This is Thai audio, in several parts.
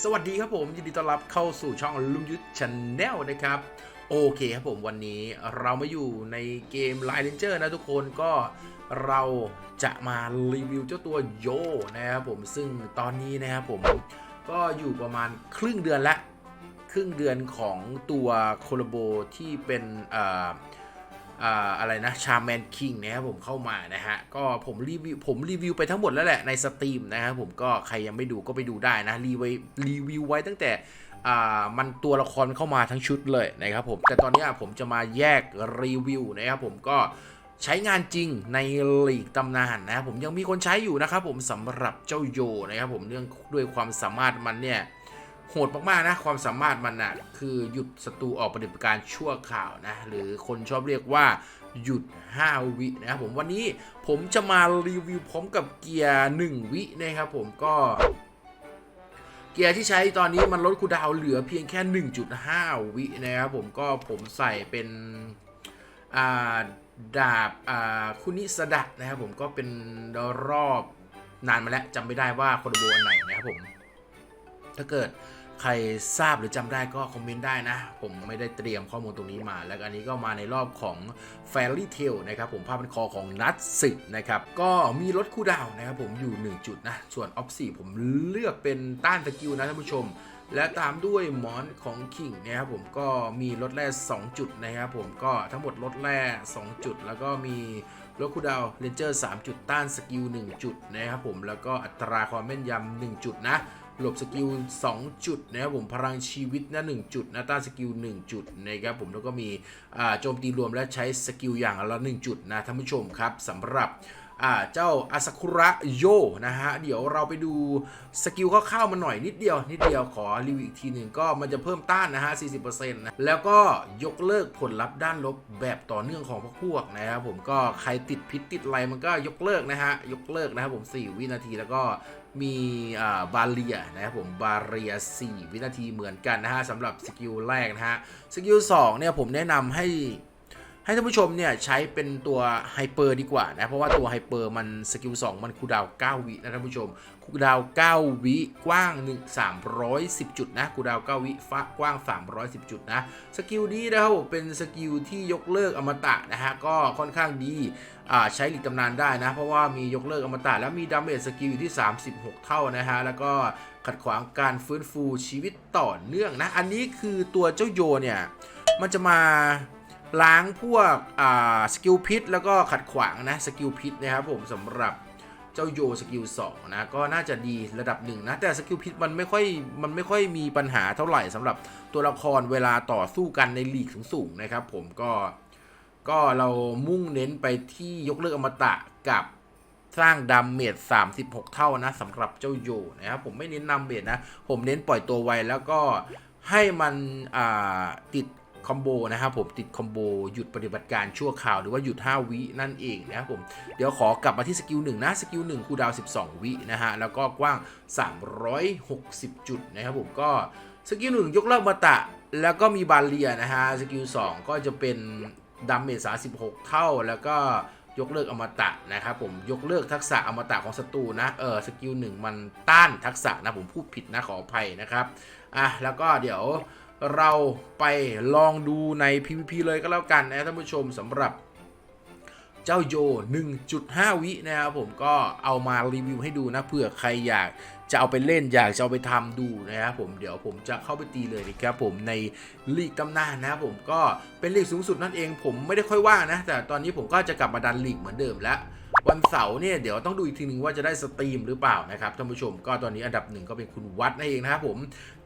สวัสดีครับผม ยินดีต้อนรับเข้าสู่ช่องลุงยุทธชาแนลนะครับ โอเคครับผมวันนี้เรามาอยู่ในเกม Line Ranger นะทุกคนก็เราจะมารีวิวเจ้าตัวโยนะครับผมซึ่งตอนนี้นะครับผมก็อยู่ประมาณครึ่งเดือนละ ครึ่งเดือนของตัวโคโลโบที่เป็นเอ่อ อาอะไรนะชาแมนคิงนะครับผมเข้ามานะฮะก็ผมรีวิวผมรีวิวไปทั้งหมดแล้วแหละในสตรีมนะครับผมก็ใครยังไม่ดูก็ไปดูได้นะรีวิวรีวิวไว้ตั้งแต่อามันตัวละครเข้ามาทั้งชุดเลยนะครับผมแต่ตอนนี้ผมจะมาแยกรีวิวนะครับผมก็ใช้งานจริงในลีกตำนานนะครับผมยังมีคนใช้อยู่นะครับผมสำหรับเจ้าโยนะครับผมเนื่องด้วยความสามารถมันเนี่ย โหดมากๆนะ ความสามารถมันนะคือหยุดศัตรูออกปฏิบัติการชั่วข่าวนะ หรือคนชอบเรียกว่าหยุด 5 วินะครับผมวันนี้ผมจะมารีวิวพร้อมกับเกียร์ 1 วินะครับผมก็เกียร์ที่ใช้ตอนนี้มันลดคูดาวเหลือเพียงแค่ 1.5 วินะครับผมก็ผมใส่เป็นาดาบาคุนิสดะนะครับผมก็เป็นรอบนานมาแล้วจำไม่ได้ว่าโคโดโบอันไหนนะครับผม ถ้าเกิด ใครทราบหรือจำได้ก็คอมเมนต์ได้นะ ผมไม่ได้เตรียมข้อมูลตรงนี้มา แล้วอันนี้ก็มาในรอบของ Fairy t a l นะครับผมภาพเป็นคอของนัดสึกนะครับ ก็มีลดคูลดาวนะครับผมอยู่ 1 จุดนะ ส่วนออฟสี่ผมเลือกเป็นต้านสกิลนะท่านผู้ชม และตามด้วยหมอนของคิงนะครับผมก็มีลดแร่2 จุดนะครับผมก็ทั้งหมดลดแร่2 จุด แล้วก็มีลดคูลดาวเลนเจอร์3จุดต้านสกิล1จุดนะครับผมแล้วก็อัตราความแม่นยำ1จุดนะ หลบสกิล 2 จุดนะครับผมพลังชีวิตนะ1จุดนะต้านสกิล 1 จุดนะครับผมแล้วก็มีโจมตีรวมและใช้สกิลอย่างละ 1 จุดนะท่านผู้ชมครับสำหรับเจ้าอาซากุระโยนะฮะ เดี๋ยวเราไปดูสกิลคร่าวๆมาหน่อยนิดเดียว นิดเดียวขอรีวิวอีกทีหนึ่งก็มันจะเพิ่มต้านนะฮะ 40%นะแล้วก็ยกเลิกผลลัพธ์ด้านลบแบบต่อเนื่องของพวกพวกนะครับผมก็ใครติดพิษติดอะไรมันก็ยกเลิกนะฮะ ยกเลิกนะครับผม 4 วินาทีแล้วก็ มีบาเรียนะครับผมบาเรีย 4 วินาทีเหมือนกันนะฮะสำหรับสกิลแรกนะฮะสกิล2เนี่ยผมแนะนำให้ให้ท่านผู้ชมเนี่ยใช้เป็นตัวไฮเปอร์ดีกว่านะเพราะว่าตัวไฮเปอร์มันสกิล2 มันคูดาว 9 วินะท่านผู้ชมคูดาว 9 วิกว้าง 1 310 จุดนะคูดาว 9 วิฟ้ากว้าง 310 จุดนะสกิลนี้นะครับผมเป็นสกิลที่ยกเลิกอมตะนะฮะก็ค่อนข้างดี ใช้หลีกตำนานได้นะ เพราะว่ามียกเลิกอมตะแล้วมีดาเมจสกิลอยู่ที่ 36 เท่านะฮะ แล้วก็ขัดขวางการฟื้นฟูชีวิตต่อเนื่องนะ อันนี้คือตัวเจ้าโยเนี่ย มันจะมาล้างพวกสกิลพิษแล้วก็ขัดขวางนะสกิลพิษนะครับผมสำหรับเจ้าโยสกิล2นะก็น่าจะดีระดับหนึ่งนะ แต่สกิลพิษมันไม่ค่อยมันไม่ค่อยมีปัญหาเท่าไหร่สำหรับตัวละครเวลาต่อสู้กันในลีกสูงๆนะครับผมก็ ก็เรามุ่งเน้นไปที่ยกเลิกอมตะกับสร้างดาเมจ36 เท่านะสำหรับเจ้าโยนะครับผมไม่เน้นนำเมจนะ ผมเน้นปล่อยตัวไวแล้วก็ให้มันติดคอมโบนะครับผมติดคอมโบหยุดปฏิบัติการชั่วคราวหรือว่าหยุด 5 วินั่นเองนะครับผมเดี๋ยวขอกลับมาที่สกิล1นะสกิล1คูดาว 12 วินะฮะแล้วก็กว้าง 360 จุดนะครับผมก็สกิล1ยกเลิกมาตะ แล้วก็มีบาเลียนะฮะสกิล2ก็จะเป็น ดัมเมจ36 เท่า แล้วก็ยกเลิกอมตะนะครับผมยกเลิกทักษะอมตะของศัตรูนะเออสกิลหนึ่งมันต้านทักษะนะผมพูดผิดนะขออภัยนะครับอะแล้วก็เดี๋ยวเราไปลองดูใน PVP เลยก็แล้วกันนะท่านผู้ชมสำหรับ เจ้าโย 1.5 วินะครับผมก็เอามารีวิวให้ดูนะเผื่อใครอยากจะเอาไปเล่นอยากจะเอาไปทำดูนะครับผมเดี๋ยวผมจะเข้าไปตีเลยนะครับผมในลีกตำนานนะครับผมก็เป็นลีกสูงสุดนั่นเองผมไม่ได้ค่อยว่างนะ แต่ตอนนี้ผมก็จะกลับมาดันลีกเหมือนเดิมแล้ววันเสาร์เนี่ยเดี๋ยวต้องดูอีกทีหนึ่งว่าจะได้สตรีมหรือเปล่านะครับท่านผู้ชมก็ตอนนี้อันดับหนึ่งก็เป็นคุณวัดนั่นเองนะครับผม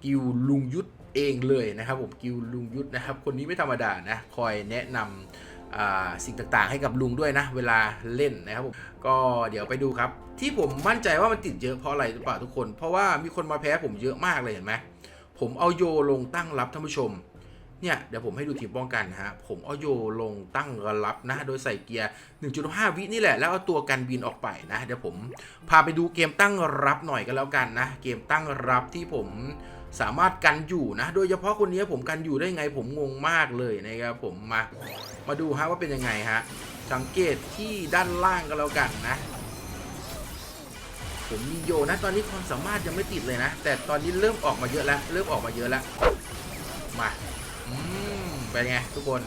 กิวลุงยุทธเองเลยนะครับผมกิวลุงยุทธนะครับคนนี้ไม่ธรรมดานะคอยแนะนำอ่า สิ่งต่างๆ ให้กับลุงด้วยนะ เวลาเล่นนะครับผมก็เดี๋ยวไปดูครับ ที่ผมมั่นใจว่ามันติดเยอะเพราะอะไรหรือเปล่าทุกคน เพราะว่ามีคนมาแพ้ผมเยอะมากเลยเห็นไหมผมเอาโยลงตั้งรับท่านผู้ชมเนี่ยเดี๋ยวผมให้ดูทีมป้องกันฮะผมเอาโยลงตั้งรับนะ โดยใส่เกียร์ 1.5 วินี่แหละ แล้วเอาตัวกันบินออกไปนะ เดี๋ยวผมพาไปดูเกมตั้งรับหน่อยกันแล้วกันนะ เกมตั้งรับที่ผม สามารถกันอยู่นะ โดยเฉพาะคนนี้ผมกันอยู่ได้ไงผมงงมากเลยนะครับผมมามาดูฮะว่าเป็นยังไงฮะสังเกตที่ด้านล่างก็แล้วกันนะ ผมมีโยนะ ตอนนี้ความสามารถยังไม่ติดเลยนะ แต่ตอนนี้เริ่มออกมาเยอะแล้ว เริ่มออกมาเยอะแล้ว มาอืมเป็นไงทุกคน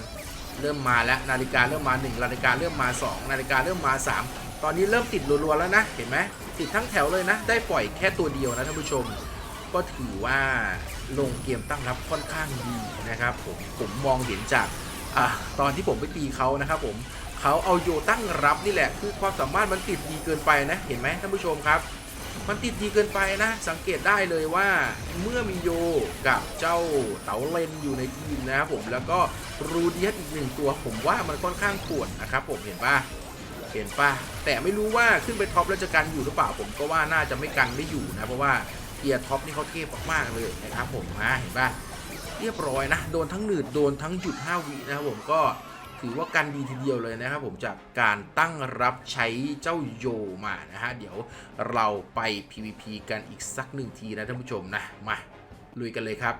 เริ่มมาแล้วนาฬิกาเริ่มมา 1 นาฬิกาเริ่มมา 2 นาฬิกาเริ่มมา 3 ตอนนี้เริ่มติดรัวๆแล้วนะ เห็นไหมติดทั้งแถวเลยนะ ได้ปล่อยแค่ตัวเดียวนะท่านผู้ชม ก็ถือว่าลงเกมตั้งรับค่อนข้างดีนะครับผมผมมองเห็นจากอตอนที่ผมไปตีเขานะครับผมเขาเอาโยตั้งรับนี่แหละ คือความสามารถมันติดดีเกินไปนะเห็นไหมท่านผู้ชมครับ มันติดดีเกินไปนะ สังเกตได้เลยว่าเมื่อมีโยกับเจ้าเต๋าเลนอยู่ในทีมนะครับผมแล้วก็รูเดียสอีกหนึ่งตัวผมว่ามันค่อนข้างปวดนะครับผมเห็นปะเห็นปะแต่ไม่รู้ว่าขึ้นไปท็อปแล้วจะกันอยู่หรือเปล่าผมก็ว่าน่าจะไม่กันไม่อยู่นะเพราะว่า เกียร์ท็อปนี่เขาเทพมากๆเลยนะครับผมมาเห็นปะเรียบร้อยนะ โดนทั้งหนืดโดนทั้งหยุด5วินะครับผมก็ถือว่ากันดีทีเดียวเลยนะครับผมจากการตั้งรับใช้เจ้าโยมานะฮะ เดี๋ยวเราไป PVP กันอีกสักหนึ่งทีนะท่านผู้ชมนะ มา ลุยกันเลยครับ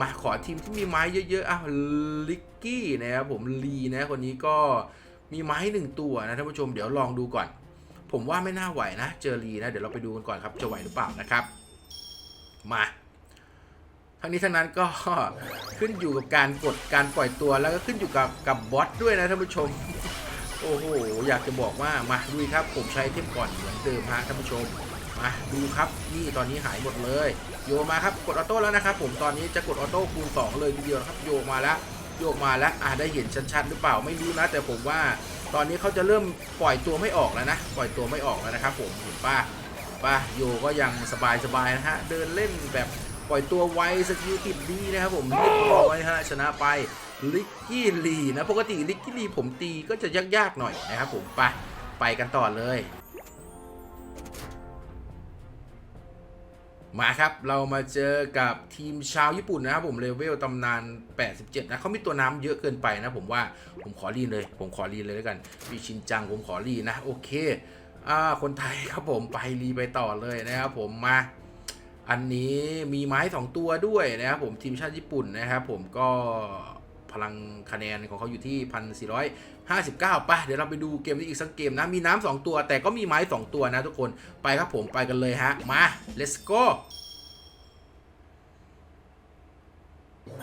มาขอทีมที่มีไม้เยอะๆอะลิกกี้นะครับผมลีนะคนนี้ก็มีไม้หนึ่งตัวนะท่านผู้ชมเดี๋ยวลองดูก่อน ผมว่าไม่น่าไหวนะ เจอลีนะ เดี๋ยวเราไปดูกันก่อนครับ จะไหวหรือเปล่านะครับ มา ทั้งนี้ทั้งนั้นก็ขึ้นอยู่กับการกดการปล่อยตัวแล้วก็ขึ้นอยู่กับกับบอสด้วยนะท่านผู้ชม โอ้โห อยากจะบอกว่ามาดูครับ ผมใช้เทมก่อนเหมือนเดิมฮะท่านผู้ชม มาดูครับ นี่ตอนนี้หายหมดเลย โยมาครับ กดออโต้แล้วนะครับ ผมตอนนี้จะกดออโต้คูณ2เลยทีเดียวครับ โยมาแล้วโยกมาแล้วอ่าได้เห็นชัดๆหรือเปล่าไม่รู้นะ แต่ผมว่า ตอนนี้เขาจะเริ่มปล่อยตัวไม่ออกแล้วนะ ปล่อยตัวไม่ออกแล้วนะครับผมเห็นป้าป้าโยก็ยังสบายๆนะฮะ เดินเล่นแบบปล่อยตัวไวสกิลติดดีนะครับผมเรียบร้อยฮะชนะไปลิกกี้ลีนะ ปกติลิกกี้ลีผมตีก็จะยากๆหน่อยนะครับผมไปไปกันต่อเลย มาครับ เรามาเจอกับทีมชาวญี่ปุ่นนะครับผมเลเวลตำนาน 87 นะเขามีตัวน้ำเยอะเกินไปนะผมว่าผมขอรีนเลย ผมขอรีนเลยแล้วกันมีชินจังผมขอรีนะ โอเคอ่าคนไทยครับผมไปรีไปต่อเลยนะครับผมมาอันนี้มีไม้ 2 ตัวด้วยนะครับผมทีมชาติญี่ปุ่นนะครับผมก็ พลังคะแนนของเขาอยู่ที่ 1,459 ป่ะ เดี๋ยวเราไปดูเกมนี้อีกสักเกมนะ มีน้ำ2ตัว แต่ก็มีไม้ 2 ตัวนะทุกคน ไปครับผมไปกันเลยฮะ มา let's go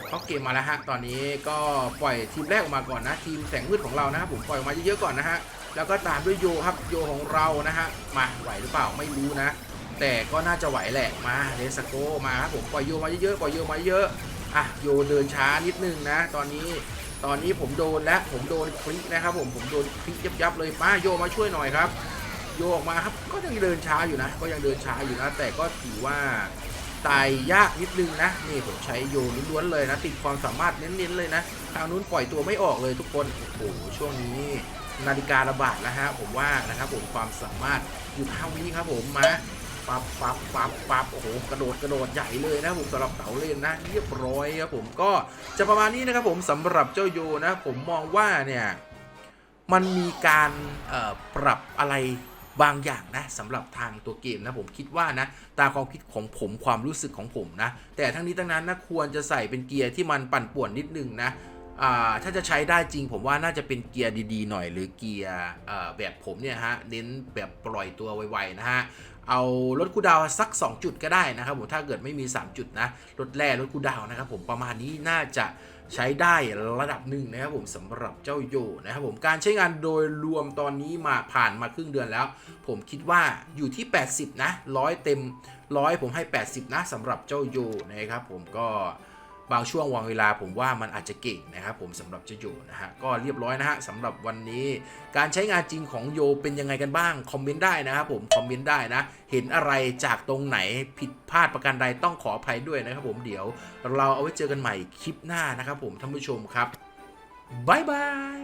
เข้าเกมมาแล้วฮะ ตอนนี้ก็ปล่อยทีมแรกออกมาก่อนนะ ทีมแสงมืดของเรานะครับผม ปล่อยออกมาเยอะๆก่อนนะฮะ แล้วก็ตามด้วยโยครับ โยของเรานะฮะ มาไหวหรือเปล่าไม่รู้นะ แต่ก็น่าจะไหวแหละ มาเลสโกมาครับผม ปล่อยโยมาเยอะๆ ปล่อยโยมาเยอะ อะโยเดินช้านิดนึงนะ ตอนนี้ตอนนี้ผมโดนแล้วผมโดนคลิกนะครับผมผมโดนคลิกยับๆเลยป้าโยมาช่วยหน่อยครับ โยออกมาครับก็ยังเดินช้าอยู่นะ ก็ยังเดินช้าอยู่นะ แต่ก็ถือว่าตายยากนิดนึงนะนี่ผมใช้โยล้วนๆเลยนะ ติดความสามารถเน้นๆเลยนะทางนู้นปล่อยตัวไม่ออกเลยทุกคนโอ้โหช่วงนี้นาฬิการะบาดแล้วฮะผมว่านะครับผมความสามารถอยู่เท่านี้ครับผมมา ปับปับปับปับโอ้โหกระโดดกระโดดใหญ่เลยนะผมสำหรับเต๋าเล่นนะเรียบร้อยครับผมก็จะประมาณนี้นะครับผมสำหรับเจ้าโยนะ ผมมองว่าเนี่ยมันมีการปรับอะไรบางอย่างนะสำหรับทางตัวเกมนะผมคิดว่านะตามความคิดของผมความรู้สึกของผมนะ แต่ทั้งนี้ทั้งนั้นนะควรจะใส่เป็นเกียร์ที่มันปั่นป่วนนิดนึงนะ ถ้าจะใช้ได้จริงผมว่าน่าจะเป็นเกียร์ดีๆหน่อยหรือเกียร์แบบผมเนี่ยฮะเน้นแบบปล่อยตัวไวๆนะฮะเอาลดคูดาวสัก 2 จุดก็ได้นะครับผมถ้าเกิดไม่มี 3 จุดนะลดแร่ลดคูดาวน์นะครับผมประมาณนี้น่าจะใช้ได้ระดับหนึ่งนะครับผมสำหรับเจ้าโยนะครับผมการใช้งานโดยรวมตอนนี้มาผ่านมาครึ่งเดือนแล้ว ผมคิดว่าอยู่ที่ 80 นะร้อยเต็มร้อยผมให้ 80 นะสำหรับเจ้าโยนะครับผมก็ บางช่วงวางเวลาผมว่ามันอาจจะเก่งนะครับผมสำหรับเจ้าโยนะฮะก็เรียบร้อยนะฮะสำหรับวันนี้ การใช้งานจริงของโยเป็นยังไงกันบ้างคอมเมนต์ได้นะครับผมคอมเมนต์ได้นะ เห็นอะไรจากตรงไหนผิดพลาดประการใดต้องขออภัยด้วยนะครับผมเดี๋ยวเราเอาไว้เจอกันใหม่คลิปหน้านะครับผมท่านผู้ชมครับบ๊ายบาย